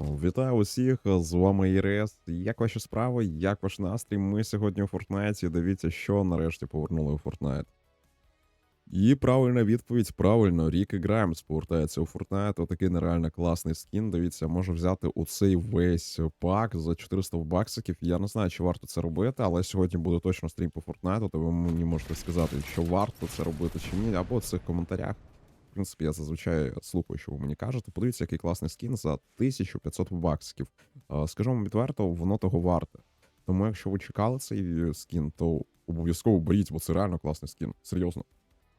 Вітаю усіх, з вами ІРС. Як ваші справи? Як ваш настрій? Ми сьогодні у Фортнайті. Дивіться, що нарешті повернули у Фортнайт. І правильна відповідь, правильно, Рік і Граймс повертається у Фортнайт. Отакий нереально класний скін. Дивіться, можу взяти у цей весь пак за 400 баксиків. Я не знаю, чи варто це робити, але сьогодні буде точно стрім по Фортнайту, то ви мені можете сказати, що варто це робити чи ні, або в цих коментарях. В принципі, я зазвичай слухаю, що ви мені кажете. Подивіться, який класний скін за 1500 баксиків. Е, Скажу вам відверто, воно того варте. Тому, якщо ви чекали цей скін, то обов'язково беріть, бо це реально класний скін. Серйозно.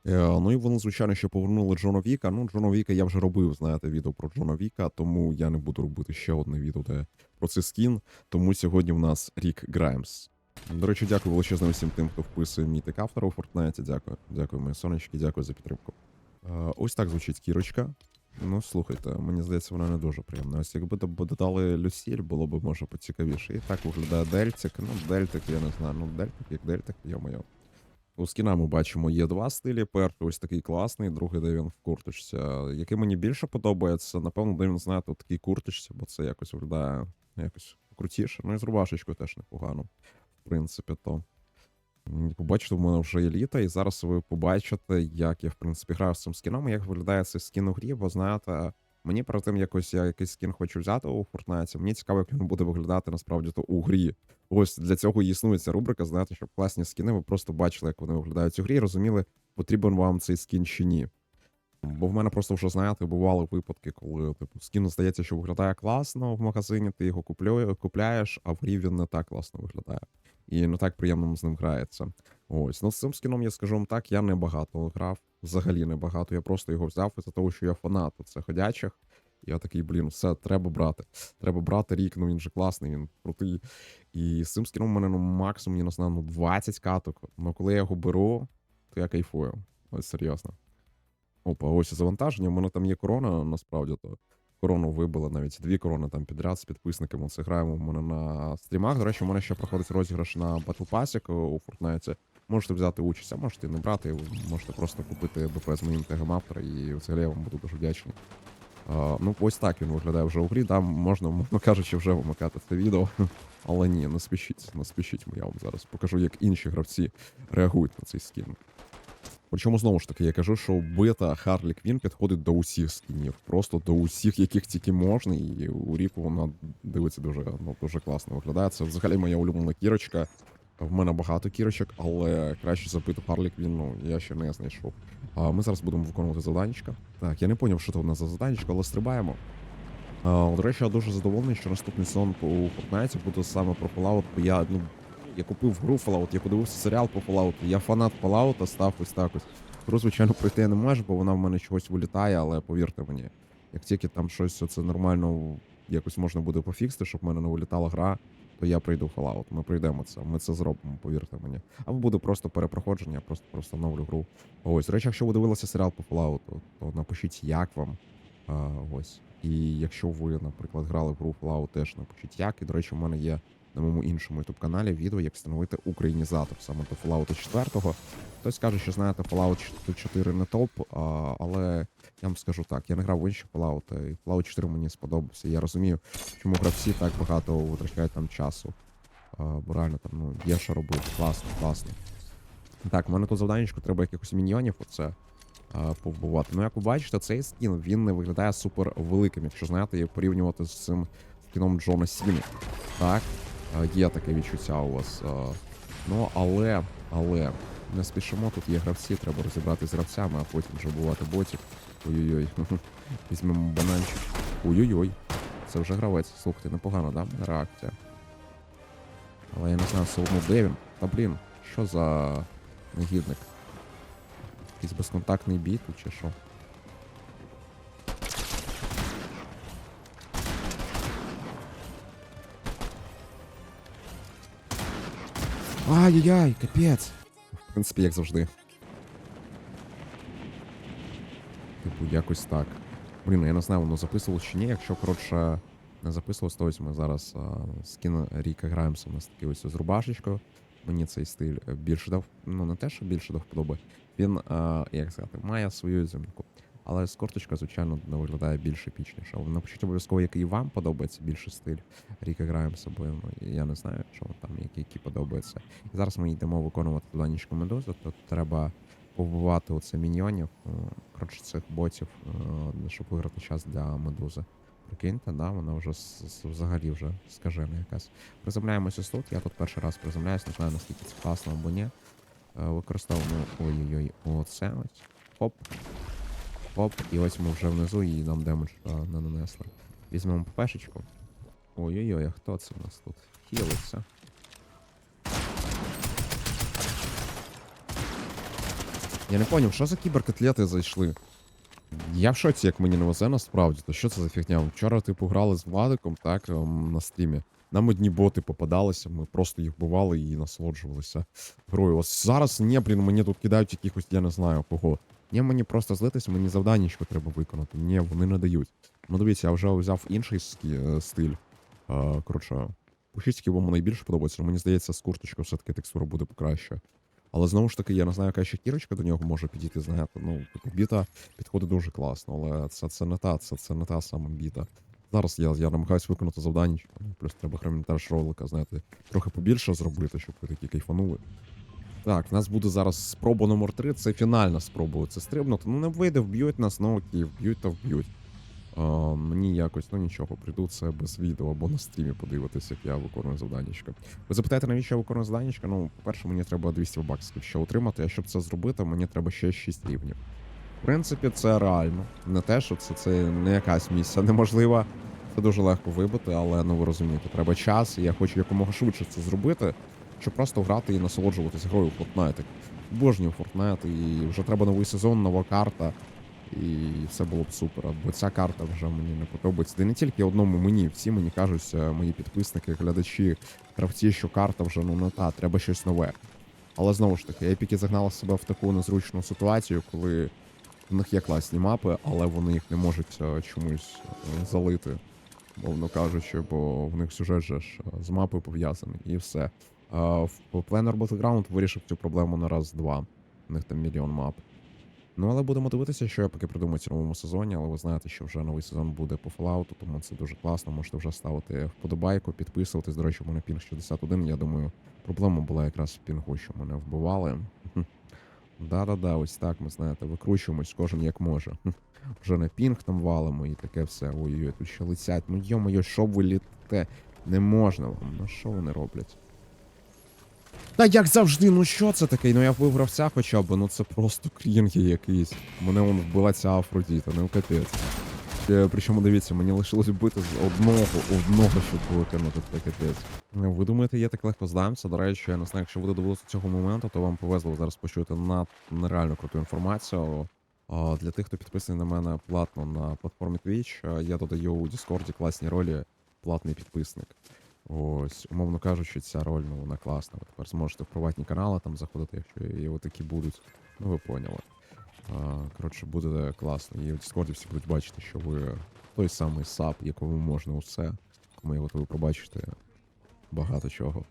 Е, Ну і вони, звичайно, ще повернули Джона Віка. Ну, Джона Віка я вже робив, знаєте, відео про Джона Віка, тому я не буду робити ще одне відео, де про цей скін. Тому сьогодні в нас Рік Граймс. До речі, дякую величезно всім тим, хто вписує мій тик автора у Фортнайті. Дякую. Дякую, мої сонечки, дякую за підтримку. Е, Ось так звучить кірочка. Ну, слухайте, мені здається, вона не дуже приємна. Ось якби до- додали Люсіль, було б може поцікавіше. І так виглядає Дельтик. Ну, Дельтик, я не знаю. Ну, Дельтик як Дельтик, йо-моє. У скіна ми бачимо є два стилі. Перший ось такий класний, другий, де він в курточці. Який мені більше подобається, напевно, де він знаєте, у такій курточці, бо це якось виглядає якось крутіше. Ну і з рубашечкою теж непогано. В принципі, то. Побачите, в мене вже є літа, і зараз ви побачите, як я, в принципі, граю з цим скіном, і як виглядає цей скін у грі, бо знаєте, мені перед тим якось я якийсь скін хочу взяти у Fortnite, мені цікаво, як він буде виглядати насправді то у грі. Ось для цього і існує ця рубрика, знаєте, щоб класні скіни, ви просто бачили, як вони виглядають у грі, і розуміли, потрібен вам цей скін чи ні. Бо в мене просто вже, знаєте, бували випадки, коли типу скін здається, що виглядає класно в магазині, ти його куплю- купляєш, а в грі він не так класно виглядає. І не так приємно з ним грається. Ось, ну з цим скіном я скажу вам так, я не багато грав, взагалі не багато. Я просто його взяв із-за того, що я фанат це ходячих. Я такий, блін, все, треба брати. Треба брати рік, ну він же класний, він крутий. І з цим скіном у мене ну, максимум, я не ну 20 каток. Ну коли я його беру, то я кайфую. Ось серйозно. Опа, ось завантаження. У мене там є корона, насправді то. Корону вибили навіть дві корони там підряд з підписниками. Це граємо в мене на стрімах. До речі, у мене ще проходить розіграш на Battle Pass у Fortnite. Можете взяти участь, а можете не брати. Можете просто купити БП з моїм тегом автора, і взагалі я вам буду дуже вдячний. А, ну, ось так він виглядає вже у грі. Там можна, мовно кажучи, вже вимикати це відео. Але ні, не спішіть, не спішіть. Я вам зараз покажу, як інші гравці реагують на цей скін. Причому знову ж таки, я кажу, що бита Харлі Квін підходить до усіх скінів, просто до усіх, яких тільки можна, і у Ріку вона дивиться дуже, ну, дуже класно виглядає. Це взагалі моя улюблена кірочка. В мене багато кірочок, але краще забити Харлі Квін, ну, я ще не знайшов. А ми зараз будемо виконувати завданечка. Так, я не зрозумів, що це у нас за завданечко, але стрибаємо. А, до речі, я дуже задоволений, що наступний сезон у Fortnite буде саме про Fallout, бо я, ну, я купив гру Fallout, я подивився серіал по Fallout, я фанат Fallout, став ось так ось. Гру, звичайно, пройти я не можу, бо вона в мене чогось вилітає, але повірте мені, як тільки там щось це нормально якось можна буде пофіксити, щоб в мене не вилітала гра, то я прийду в Fallout. Ми пройдемо це, ми це зробимо, повірте мені. Або буде просто перепроходження, я просто просто гру. Ось, до речі, якщо ви дивилися серіал по Fallout, то напишіть, як вам. А, ось. І якщо ви, наприклад, грали в гру Fallout, теж напишіть як. І, до речі, у мене є на моєму іншому youtube каналі відео, як встановити українізатор саме до Fallout 4. Хтось каже, що знаєте, Fallout 4 не топ, але я вам скажу так, я не грав в інші Fallout, і Fallout 4 мені сподобався. Я розумію, чому гравці так багато витрачають там часу. Бо реально там ну, є що робити. Класно, класно. Так, в мене тут завданнячко, треба якихось міньйонів оце а, повбивати. Ну, як ви бачите, цей скін він не виглядає супер великим, якщо знаєте, порівнювати з цим скіном Джона Сіни. Так, є таке відчуття у вас. Ну, але, але, не спішимо, тут є гравці, треба розібрати з гравцями, а потім вже бувати ботів. Ой-ой-ой. Візьмемо бананчик. Ой-ой-ой. Це вже гравець. Слухайте, непогано, да? Реакція. Але я не знаю, одно де він. Та блін, що за негідник? Якийсь безконтактний бій тут чи що? Ай-яй-яй, капець. В принципі, як завжди. Типу, якось так. Блін, я не знаю, воно записувалось чи ні. Якщо, коротше, не записувалось, то ось ми зараз а, скін Ріка граємося. У нас такий ось з рубашечкою. Мені цей стиль е, більше дав, ну не те, що більше дав вподоби. Він, як сказати, має свою ізюмінку. Але з корточка, звичайно, не виглядає більш епічніше. Напишіть обов'язково, який вам подобається більше стиль. Ріка граємо з собою. Ну, я не знаю, що там, які, які подобаються. І зараз ми йдемо виконувати заданнячку медузи. Тут треба побувати оце міньйонів, коротше, цих ботів, е, щоб виграти час для медузи. Прикиньте, да, вона вже взагалі вже скажена якась. Приземляємося тут. Я тут перший раз приземляюсь, не знаю наскільки це класно або ні. Е, Використовуємо ой-ой-ой, оце ось. Хоп. Хоп, і ось ми вже внизу і нам демедж не нанесли. Візьмемо пешечку. Ой-ой-ой, а хто це в нас тут? Хілиться. Я не поняв, що за кіберкотлети зайшли? Я в шоці, як мені не везе насправді, то що це за фігня? Вчора, типу, грали з Владиком, так, ем, на стрімі. Нам одні боти попадалися, ми просто їх бували і насолоджувалися грою. Ось зараз ні, блін, мені тут кидають якихось, я не знаю кого. Ні, мені просто злитися, мені завданнячко треба виконати. Ні, вони не дають. Ну дивіться, я вже взяв інший е, стиль. Е, коротше, пушіть, який вам найбільше подобається. Мені здається, з курточкою все-таки текстура буде покраще. Але знову ж таки, я не знаю, яка ще кірочка до нього може підійти, знаєте. Ну, біта підходить дуже класно, але це, це не та, це, це не та сама біта. Зараз я, я намагаюся виконати завдання, ну, плюс треба хромінтаж ролика, знаєте, трохи побільше зробити, щоб ви такі кайфанули. Так, в нас буде зараз спроба номер 3 це фінальна спроба це стрибнути. Ну не вийде, вб'ють нас, ну окей, вб'ють та вб'ють. А, мені якось, ну нічого, прийду це без відео або на стрімі подивитися, як я виконую завданнячка. Ви запитаєте, навіщо я виконую завданнячка? Ну, по-перше, мені треба 200 баксів ще отримати, а щоб це зробити, мені треба ще 6 рівнів. В принципі, це реально. Не те, що це, це не якась місія неможлива. Це дуже легко вибити, але ну ви розумієте, треба час, і я хочу якомога швидше це зробити, щоб просто грати і насолоджуватися грою Fortnite. Обожнюю Fortnite, і вже треба новий сезон, нова карта. І все було б супер. Бо ця карта вже мені не подобається. Та не тільки одному мені, всі мені кажуть, е, мої підписники, глядачі, гравці, що карта вже ну не та, треба щось нове. Але знову ж таки, епіки загнали себе в таку незручну ситуацію, коли в них є класні мапи, але вони їх не можуть е, чомусь е, залити, мовно кажучи, бо в них сюжет же ж з мапою пов'язаний, і все. В Planner Battleground вирішив цю проблему на раз-два. У них там мільйон мап. Ну, але будемо дивитися, що я поки придумаю в новому сезоні, але ви знаєте, що вже новий сезон буде по Fallout, тому це дуже класно. Можете вже ставити вподобайку, підписуватись. До речі, у мене пінг 61. Я думаю, проблема була якраз в пінгу, що мене вбивали. Да-да-да, ось так ми знаєте, викручуємось кожен як може. Вже на пінг там валимо і таке все. Ой-ой, тут ще летять. Ну йо-моє, що ви літите? Не можна вам. Ну що вони роблять? Та як завжди, ну що це таке? Ну я вбив гравця хоча б, ну це просто крінги якийсь. Мене он вбила ця Афродіта, ну капець. Е, Причому дивіться, мені лишилось бити з одного, одного, щоб викинути це капець. Е, Ви думаєте, я так легко здамся? До речі, я не знаю, якщо ви додивилися цього моменту, то вам повезло зараз почути на нереально круту інформацію. Для тих, хто підписаний на мене платно на платформі Twitch, е, я додаю у Discord класні ролі платний підписник. Ось, умовно кажучи, ця роль, ну, вона класна. Ви тепер зможете в приватні канали там заходити, якщо і такі будуть. Ну, ви поняли. А, коротше, буде класно. І в Discord всі будуть бачити, що ви той самий сап, якому можна усе. Кому його то ви побачите багато чого.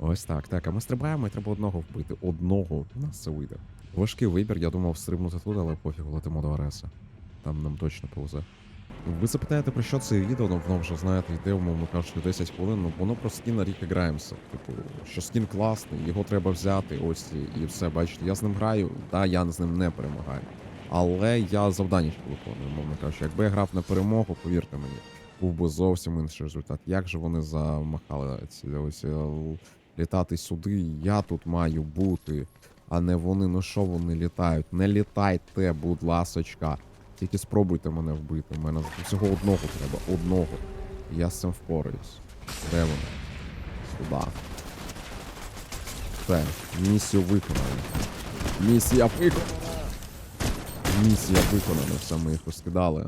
Ось так. Так, а ми стрибаємо і треба одного вбити. Одного у нас це вийде. Важкий вибір, я думав стрибнути тут, але пофіг, летимо до Ареса. Там нам точно повзе. Ви запитаєте, про що це відео, ну воно вже знаєте, йде, умовно кажучи, 10 хвилин. Ну воно про скін Ріка Граймса. Типу, що скін класний, його треба взяти, ось і все. Бачите, я з ним граю, та я з ним не перемагаю. Але я завдання виконую, умовно кажучи. Якби я грав на перемогу, повірте мені, був би зовсім інший результат. Як же вони замахали ці ось е, літати сюди? Я тут маю бути, а не вони. Ну що вони літають? Не літайте, будь ласочка. Тільки спробуйте мене вбити. У мене всього одного треба. Одного. Я з цим впораюсь. Де вони? Сюди. Все, місію виконано. Місія виконана. Місія виконана, все ми їх розкидали.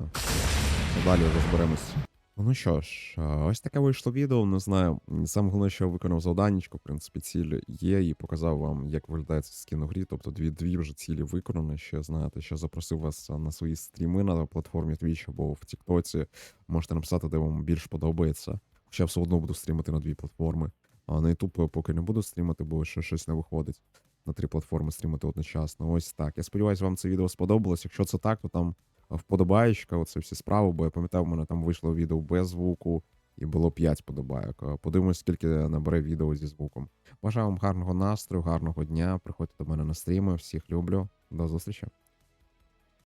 Далі розберемось. Ну що ж, ось таке вийшло відео. Не знаю. Саме головне, що я виконав завданнячко, в принципі, ціль є, і показав вам, як виглядає цей скін у грі. Тобто дві дві вже цілі виконані. Ще знаєте, що запросив вас на свої стріми на платформі Twitch або в Тіктоці. Можете написати, де вам більш подобається. Хоча все одно буду стрімити на дві платформи. А на YouTube поки не буду стрімити, бо ще щось не виходить. на три платформи стрімити одночасно. Ось так. Я сподіваюся, вам це відео сподобалось. Якщо це так, то там вподобаєчка, оце всі справи, бо я пам'ятаю, в мене там вийшло відео без звуку, і було 5 вподобайок. Е, Подивимось, скільки набере відео зі звуком. Бажаю вам гарного настрою, гарного дня. Приходьте до мене на стріми. Всіх люблю. До зустрічі.